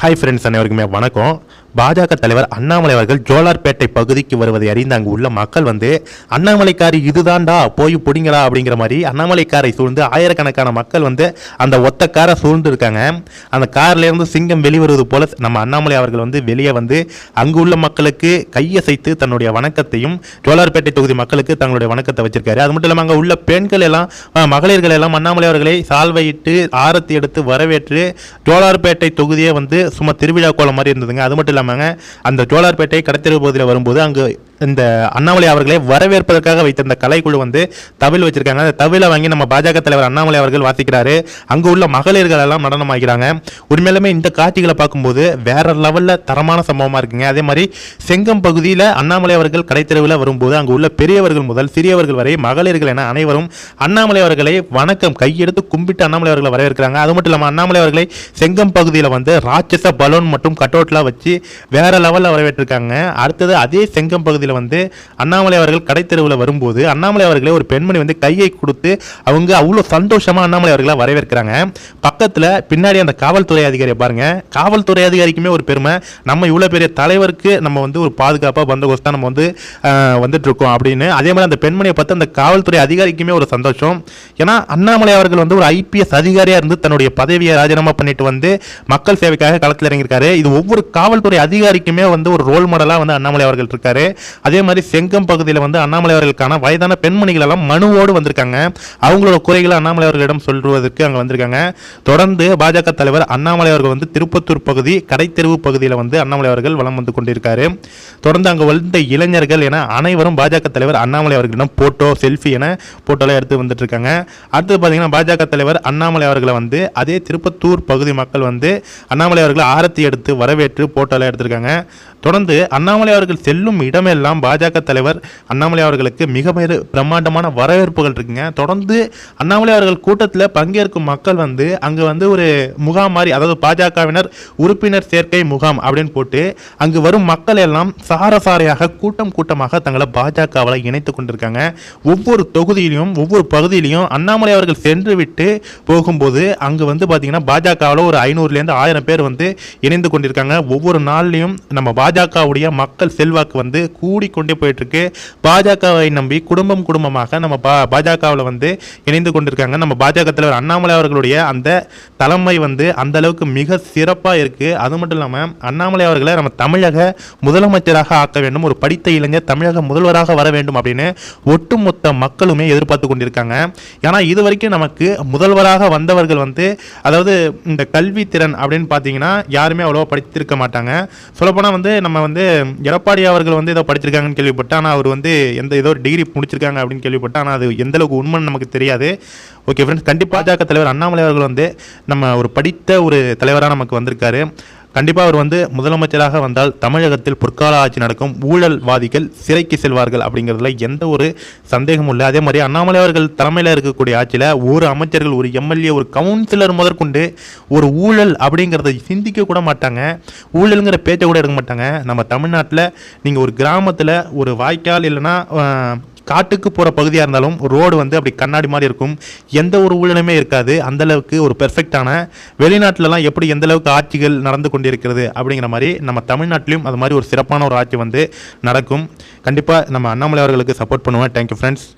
Hi friends அனைவருக்குமே வணக்கம். பாஜக தலைவர் அண்ணாமலை அவர்கள் ஜோலார்பேட்டை பகுதிக்கு வருவதை அறிந்து அங்கு உள்ள மக்கள் வந்து அண்ணாமலைக்காரி இதுதான்டா போய் பிடிங்களா அப்படிங்கிற மாதிரி அண்ணாமலைக்காரை சூழ்ந்து ஆயிரக்கணக்கான மக்கள் வந்து அந்த ஒத்த காரை சூழ்ந்து இருக்காங்க. அந்த கார்லேருந்து சிங்கம் வெளிவருவது போல நம்ம அண்ணாமலை அவர்கள் வந்து வெளியே வந்து அங்கு உள்ள மக்களுக்கு கையசைத்து தன்னுடைய வணக்கத்தையும் ஜோலார்பேட்டை தொகுதி மக்களுக்கு தங்களுடைய வணக்கத்தை வச்சிருக்காரு. அது மட்டும் இல்லாமல் அங்கே உள்ள பெண்கள் எல்லாம் மகளிர்கள் எல்லாம் அண்ணாமலை அவர்களை சால்வையிட்டு ஆரத்தி எடுத்து வரவேற்று ஜோலார்பேட்டை தொகுதியை வந்து சும்மா திருவிழா கோலம் மாதிரி இருந்ததுங்க. அது மட்டும் இல்லாமல் அந்த ஜோலார்பேட்டை கடத்தெரு பகுதியில் வரும்போது அங்கே இந்த அண்ணாமலை அவர்களை வரவேற்பதற்காக வைத்திருந்த கலைக்குழு வந்து தவில் வச்சிருக்காங்க. அந்த தவிலை வாங்கி நம்ம பாஜக தலைவர் அண்ணாமலை அவர்கள் வாசிக்கிறாரு. அங்கு உள்ள மகளிர்கள் எல்லாம் நடனம் ஆகிறாங்க உண்மையிலுமே இந்த காட்சிகளை பார்க்கும்போது வேற லெவலில் தரமான சம்பவமாக இருக்குங்க. அதே மாதிரி செங்கம் பகுதியில் அண்ணாமலை அவர்கள் கடைத்தெருவில் வரும்போது அங்கு உள்ள பெரியவர்கள் முதல் சிறியவர்கள் வரை மகளிர்கள் என அனைவரும் அண்ணாமலை அவர்களை வணக்கம் கையெடுத்து கும்பிட்டு அண்ணாமலை அவர்களை வரவேற்கிறாங்க. அது மட்டும் இல்லாமல் அண்ணாமலை அவர்களை செங்கம் பகுதியில் வந்து ராட்சச பலூன் மற்றும் கட்டோட்லாம் வச்சு வேற லெவலில் வரவேற்றிருக்காங்க. அடுத்தது அதே செங்கம் பகுதியில் வந்து அண்ணாமலை அவர்கள் கடைத்தெருவில் வரும்போது அண்ணாமலை அவர்களே ஒரு பெண்மணி வந்து கையை கொடுத்து அவங்க அவ்வளோ சந்தோஷமாக அண்ணாமலை அவர்களை வரவேற்கிறாங்க. பக்கத்தில் பின்னாடி அந்த காவல்துறை அதிகாரியை பாருங்க. காவல்துறை அதிகாரிக்குமே ஒரு பெருமை. நம்ம இவ்வளோ பெரிய தலைவருக்கு நம்ம வந்து ஒரு பாதுகாப்பாக பந்தோபஸ்தான் நம்ம வந்து வந்துட்டுருக்கோம் வந்துட்டு இருக்கோம் அப்படின்னு. அதே மாதிரி அந்த பெண்மணியை பார்த்து அந்த காவல்துறை அதிகாரிக்குமே ஒரு சந்தோஷம். ஏன்னா அண்ணாமலை அவர்கள் வந்து ஒரு ஐபிஎஸ் அதிகாரியாக இருந்து தன்னுடைய பதவியை ராஜினாமா பண்ணிட்டு வந்து மக்கள் சேவைக்காக களத்தில் இறங்கியிருக்காரு. இது ஒவ்வொரு காவல்துறை அதிகாரிக்குமே வந்து ஒரு ரோல் மாடலாக வந்து அண்ணாமலை அவர்கள் இருக்காரு. அதே மாதிரி செங்கம் பகுதியில் வந்து அண்ணாமலை அவர்களுக்கான வயதான பெண்மணிகள் எல்லாம் மனுவோடு வந்திருக்காங்க. அவங்களோட குறைகளை அண்ணாமலை அவர்களிடம் சொல்வதற்கு அங்கே வந்திருக்காங்க. தொடர்ந்து பாஜக தலைவர் அண்ணாமலை அவர்கள் வந்து திருப்பத்தூர் பகுதி கடைத்தெருவு பகுதியில் வந்து அண்ணாமலை அவர்கள் வலம் வந்து கொண்டிருக்காரு. தொடர்ந்து அங்கே வந்த இளைஞர்கள் என அனைவரும் பாஜக தலைவர் அண்ணாமலை அவர்களிடம் போட்டோ செல்ஃபி என போட்டோலாம் எடுத்து வந்துட்டு இருக்காங்க அடுத்து பார்த்தீங்கன்னா பாஜக தலைவர் அண்ணாமலை அவர்களை வந்து அதே திருப்பத்தூர் பகுதி மக்கள் வந்து அண்ணாமலை அவர்களை ஆரத்தி எடுத்து வரவேற்று போட்டோலாம் எடுத்திருக்காங்க. தொடர்ந்து அண்ணாமலை அவர்கள் செல்லும் இடமெல்லாம் பாஜக தலைவர் அண்ணாமலை அவர்களுக்கு மிக பிரம்மாண்டமான வரவேற்புகள் இருக்குங்க. தொடர்ந்து அண்ணாமலை அவர்கள் கூட்டத்தில் பங்கேற்கும் மக்கள் வந்து அங்கே வந்து ஒரு முகாம் மாதிரி அதாவது பாஜகவினர் உறுப்பினர் சேர்க்கை முகாம் அப்படின்னு போட்டு அங்கு வரும் மக்கள் எல்லாம் சாரசாரையாக கூட்டம் கூட்டமாக தங்களை பாஜகவில் இணைத்து கொண்டிருக்காங்க. ஒவ்வொரு தொகுதியிலையும் ஒவ்வொரு பகுதியிலையும் அண்ணாமலை அவர்கள் சென்று விட்டு போகும்போது அங்கு வந்து பார்த்தீங்கன்னா பாஜகவில் ஒரு ஐநூறுலேருந்து ஆயிரம் பேர் வந்து இணைந்து கொண்டிருக்காங்க. ஒவ்வொரு நாள்லையும் நம்ம பாஜகவுடைய மக்கள் செல்வாக்கு வந்து கூடிக்கொண்டே போயிட்டு இருக்கு பாஜகவை நம்பி குடும்பம் குடும்பமாக நம்ம பா பாஜகவில் வந்து இணைந்து கொண்டிருக்காங்க. நம்ம பாஜக தலைவர் அண்ணாமலை அவர்களுடைய அந்த தலைமை வந்து அந்த அளவுக்கு மிக சிறப்பாக இருக்கு. அது மட்டும் இல்லாமல் அண்ணாமலை அவர்களை நம்ம தமிழக முதலமைச்சராக ஆக்க வேண்டும். ஒரு படித்த இளைஞர் தமிழக முதல்வராக வர வேண்டும் அப்படின்னு ஒட்டுமொத்த மக்களுமே எதிர்பார்த்து கொண்டிருக்காங்க. ஏன்னா இது வரைக்கும் நமக்கு முதல்வராக வந்தவர்கள் வந்து அதாவது இந்த கல்வி திறன் அப்படின்னு பார்த்தீங்கன்னா யாருமே அவ்வளோவா படித்திருக்க மாட்டாங்க. சொல்லப்போனால் வந்து நம்ம வந்து எடப்பாடி அவர்கள் வந்து இதை ஏதோ இருக்காங்கன்னு கேள்விப்பட்டேன். ஆனால் அவர் வந்து எந்த ஏதோ டிகிரி முடிச்சிருக்காங்க அப்படின்னு கேள்விப்பட்டேன். ஆனால் அது எந்த அளவுக்கு உண்மைன்னு நமக்கு தெரியாது. ஓகே ஃப்ரெண்ட்ஸ் கண்டிப்பாக பாஜக தலைவர் அண்ணாமலை அவர்கள் வந்து நம்ம ஒரு படித்த ஒரு தலைவராக நமக்கு வந்திருக்காரு. கண்டிப்பாக அவர் வந்து முதலமைச்சராக வந்தால் தமிழகத்தில் பொற்கால ஆட்சி நடக்கும் ஊழல்வாதிகள் சிறைக்கு செல்வார்கள் அப்படிங்கிறதுல எந்த ஒரு சந்தேகமும் இல்லை. அதே மாதிரி அண்ணாமலை அவர்கள் தலைமையில் இருக்கக்கூடிய ஆட்சியில் ஒரு அமைச்சர்கள் ஒரு எம்எல்ஏ ஒரு கவுன்சிலர் முதற்கொண்டு ஒரு ஊழல் அப்படிங்கிறத சிந்திக்க கூட மாட்டாங்க. ஊழலுங்கிற பேச்சை கூட எடுக்க மாட்டாங்க. நம்ம தமிழ்நாட்டில் நீங்கள் ஒரு கிராமத்தில் ஒரு வாய்க்கால் இல்லைன்னா காட்டுக்கு போகிற பகுதியாக இருந்தாலும் ரோடு வந்து அப்படி கண்ணாடி மாதிரி இருக்கும். எந்த ஒரு ஊழலுமே இருக்காது. அந்த அளவுக்கு ஒரு பெர்ஃபெக்டான வெளிநாட்டிலலாம் எப்படி எந்தளவுக்கு ஆட்சிகள் நடந்து கொண்டிருக்கிறது அப்படிங்கிற மாதிரி நம்ம தமிழ்நாட்டிலையும் அது மாதிரி ஒரு சிறப்பான ஒரு ஆட்சி வந்து நடக்கும். கண்டிப்பாக நம்ம அண்ணாமலை அவர்களுக்கு சப்போர்ட் பண்ணுவேன். Thank you friends